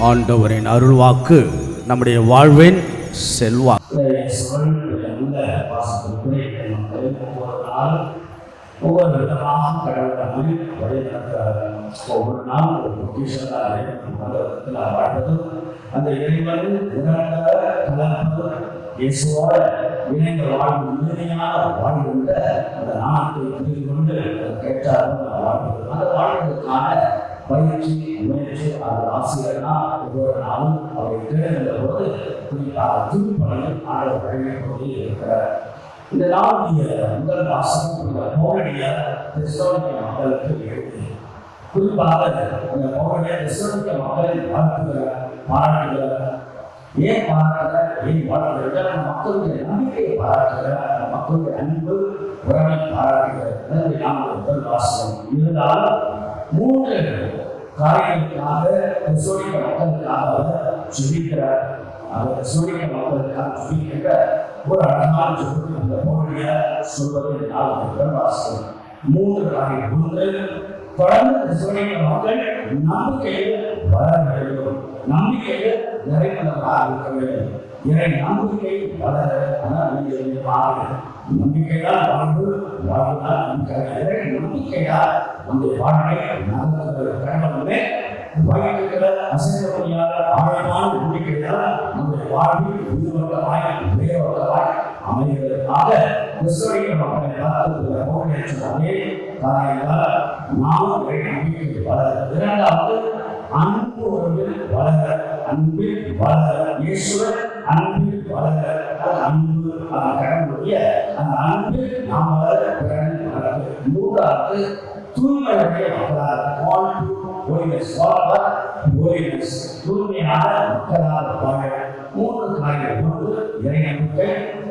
ஆண்டவரின் அருள்வாக்கு நம்முடைய வாழ்வின் செல்வா. ஒவ்வொரு நாள் விதமாக ஒவ்வொரு நாள் ஒரு பொக்கிஷனாக உலகத்தில் அந்த இறைவன் உணர்ந்த இயேசுவோட முழுமையான அந்த நாட்டை புரிந்து கொண்டு கேட்டாலும் வாழ்வது அந்த வாழ்வதற்கான பயிற்சி முயற்சி அது ஆசிரியர்னா ஒவ்வொரு நாளும் அவரை தேர்ந்த போது குறிப்பாக திருப்பணியில் ஆடவர் வழங்கிக் இருக்கிறார். இந்த நாளுடைய முதல் வாசகம் இந்த பௌரணிய கிறிஸ்தவனிய மக்களுக்கு எழுதி. குறிப்பாக இந்த பௌரணிய கிறிஸ்தவனிய மக்களை வாழ்த்துகிற பாராட்டுகிற ஏன் பாராட்டுகிற ஏன் வாழ்த்துகிற மக்களுடைய நம்பிக்கையை பாராட்டுகிற மக்களுடைய அன்பு உறவை பாராட்டுகிற நாம் முதல் வாசகம். இருந்தாலும் மூன்று காரியங்களுக்காக கிறிஸ்தவனிய மக்களுக்காக ஜெபிக்கிறார் அவர் சூரிய மக்களுக்காக ஜெபிக்கின்ற ஒரு அழகான ஜெபத்தில் அந்த பௌர்ணிய சொல்வதை நாள் வாசகம் மூன்று காரியம் ஒன்று தொடர்ந்து கிறிஸ்தவனிய மக்கள் நம்பிக்கையில் வளர வேண்டும். நம்பிக்கையில் நிறைவுள்ளவராக இருக்க வேண்டும். இறை நம்பிக்கை வளர ஆனால் நீங்கள் பாருங்கள் நம்பிக்கையால் வாழ்வு. வாழ்வுதான் நம்பிக்கையால் அந்த வாழ்வை நகர்த்துகிற கடவுளே வகிக்கிற அசைக்க முடியாத ஆழமான நம்பிக்கையால் நம்முடைய வாழ்வில் உயிர்வர்களாய் உயர்வர்களாய் அமைவதற்காக கிறிஸ்தவ மக்களை காத்துக்கிற போகிறேன் நாமும் நம்பிக்கை வளர இரண்டாவது அன்பு உறவில் வளர அன்பில் வளர இயேசுவர் அன்பில் வளர அன்பு அந்த அந்த அன்பில் நாம் வளர பிறகு வளர மூன்றாவது தூய்மையுடைய மக்களால் to holiness call தூய்மையான மக்களால் வாழ. மூன்று காரியம் ஒன்று இறை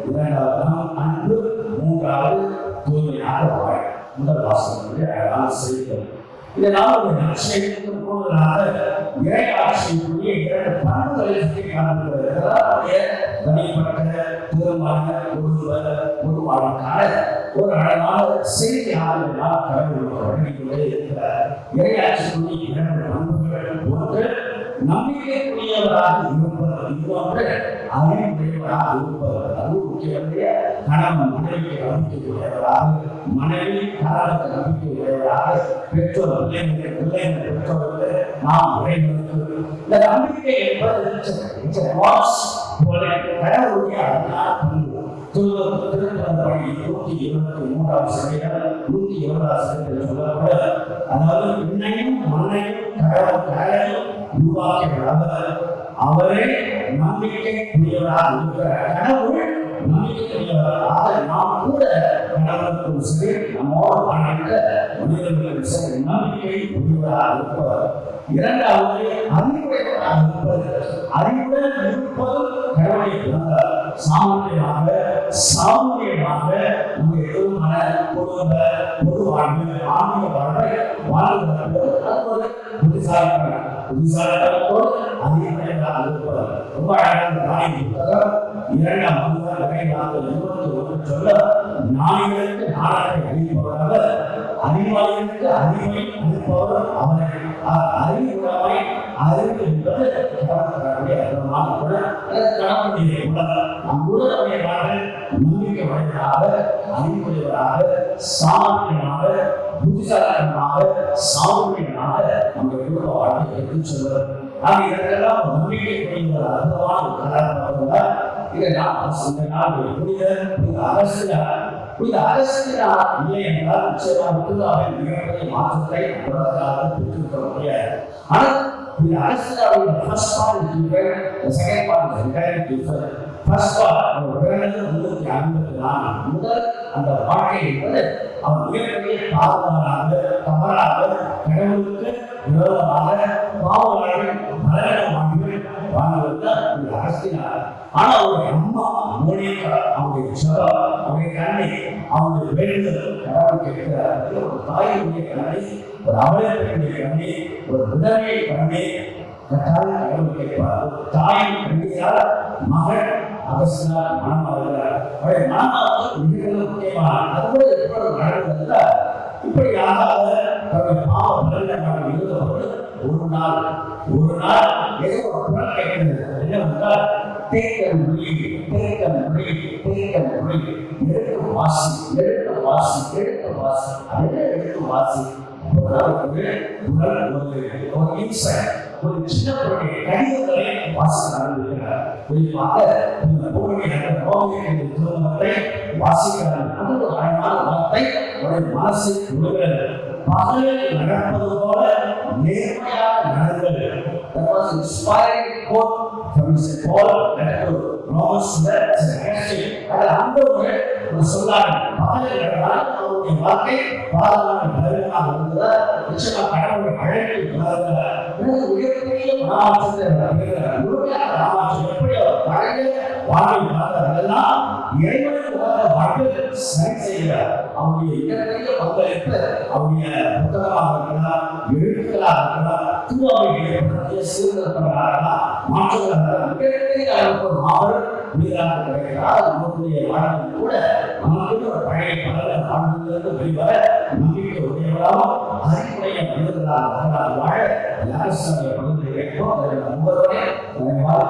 இரண்டாவது அன்பு மூன்றாவது முதல் அழகான இந்த நாளுடைய ஆட்சியத்துக்கு கூடுதலாக இறை ஆட்சியுடைய இரண்டு பண்புகளை காணப்படுகிறது தனிப்பட்ட திருமண ஒருவர் உருவாக்கான ஒரு அழகான செய்தியாக நாம் கடவுளுக்கு வழங்கிக் கொண்டே இரண்டு நம்பிக்கைக்குரியவராக அறிவுடையவராக கணவன் நம்பிக்கையுடையவராக மனைவி கணவனுக்கு நம்பிக்கையுடையவராக பெற்றோர் பிள்ளைகள் பிள்ளைகள் நாம் இந்த நம்பிக்கை என்பது போல கடவுளுடைய நூற்றி இருபத்தி மூன்றாம் நூற்றி இருபதாம் சதவீதத்தில் சொல்லப்பட அதாவது விண்ணையும் மண்ணையும் கடவுள் உருவாக்கியவர் அவரே நம்பிக்கைக்குரியவராக இருக்கிற கடவுள் நம்பிக்கைக்குரியவராக நாம் கூட கடவுளுக்கும் சரி நம்மோடு வாழ்கின்ற மனிதர்களுக்கும் சரி நம்பிக்கை உரியவராக இருப்பவர் இரண்டாவது அறிவுடையவராக இருப்பது. அறிவுடன் இருப்பதும் கடவுளை பிறந்தார். சாமானியமாக சாமானியமாக உங்கள் திருமண குடும்ப பொது வாழ்வு ஆன்மீக வாழ்வை வாழ்வதற்கு அது புத்திசாலிகள் புத்திசாலிகள் அதிகமாக ரொம்ப அழகான காரியம் புத்தகம் இரண்டாம் அதிகார வகையாக இருபத்தி ஒன்று சொல்ல நாடுகளுக்கு நாடத்தை அளிப்பவராக அறிவாளனுக்கு அறிவை அளிப்பவர் அவரை அறிவுறவை அறிவு என்பது கடவுளுடைய அற்புதமான குணம் அல்லது குணம் நம் உடலுடைய நம்பிக்கை உடையவராக அறிவுடையவராக சாமானியமாக புத்திசாலித்தனமாக சாமுடியனாக நம்முடைய குடும்ப வாழ்க்கை எடுத்து செல்வது ஆக இதற்கெல்லாம் நம்பிக்கை புரிந்த அற்புதமான ஒரு கதாபாத்திரம் இதை நாம் இந்த நாள் இந்த அரசியல் இல்லை என்றால் நிச்சயமாக புதுதாவின் மிகப்பெரிய மாற்றத்தை உலகத்தால் பெற்றிருக்க முடியாது. ஆனால் இந்த அரசியலாவின் first part is second part is entirely first part அவர் பிறந்தது முன்னூற்றி ஐம்பத்தி நான்கு முதல் அந்த வாழ்க்கை என்பது அவர் மிகப்பெரிய பாதுகாப்பாக தவறாக கடவுளுக்கு விரோதமாக பாவ வாழ்வை இந்த அவருடைய அம்மா மோனிகா அவருடைய அவருடைய கண்ணை அவருடைய வேண்டுதல் கடவுள் கேட்கிறார் ஒரு தாயினுடைய கண்ணை ஒரு அவலத்தினுடைய கண்ணை ஒரு விதவை கண்ணை கட்டாயம் கடவுள் கேட்பார். தாயின் மகள் அவசியம் மனம் வருகிறார் அவருடைய மனமாவது மிக முக்கியமான அதுபோல எப்பொழுது இப்படியாக தன்னுடைய பாவ பலன்கள் ஒரு நாள் ஒரு நாள் ஏதோ ஒரு குரல் கேட்கிறது. என்னவென்றால் தேக்க மொழி தேக்க மொழி தேக்க மொழி எடுத்து வாசி எடுத்து வாசி வாசி. வாசி. ஒரு உடல் ஒரு ஒரு இன்சைட் ஒரு சின்ன பொருளை கடிதங்களை வாசிக்க ஆரம்பிக்கிறார். குறிப்பாக இந்த பூமி என்ற நோக்கிய திருமணத்தை வாசிக்கிறார். அது ஒரு அழகான வார்த்தை ஒரு மனசை விடுகிறது பகலில் நடப்பது போல நேர்மையாக நடந்தது. That was inspiring quote from St. Paul that to Romans அதில் அந்த ஒரு சொல்லாங்க பகலில் அவருடைய வாழ்க்கை பாதமான பலவீனமாக இருந்ததா? நிச்சயமா கடவுளுடைய அழைப்பு எனக்கு மிகப்பெரிய மனமாற்றத்தை மனமாற்றம் எப்படி அவர் பழைய வாழ்வை பார்த்தார் இறைவனுக்கு உகந்த வாழ்க்கை சரி செய்கிறார். அவருடைய மிகப்பெரிய பங்களிப்பு அவருடைய புத்தகமாக இருக்கலாம் எழுத்துக்களாக இருக்கலாம் திருவாவைகளை சீர்திருத்தங்களாக மாற்றுகிறார்கள் மிகப்பெரிய அளவுக்கு மாபெரும் உயிராக கிடைக்கிறார் நம்முடைய வாழ்வில் கூட நமக்கு ஒரு பழைய பல வாழ்விலிருந்து வெளிவர நம்பிக்கை உடையவராகவும் அறிவுடைய மனிதர்களாக அவர்களால் வாழ யாரசாமிய அதில் ஒவ்வொருவரையும் நிறைவாக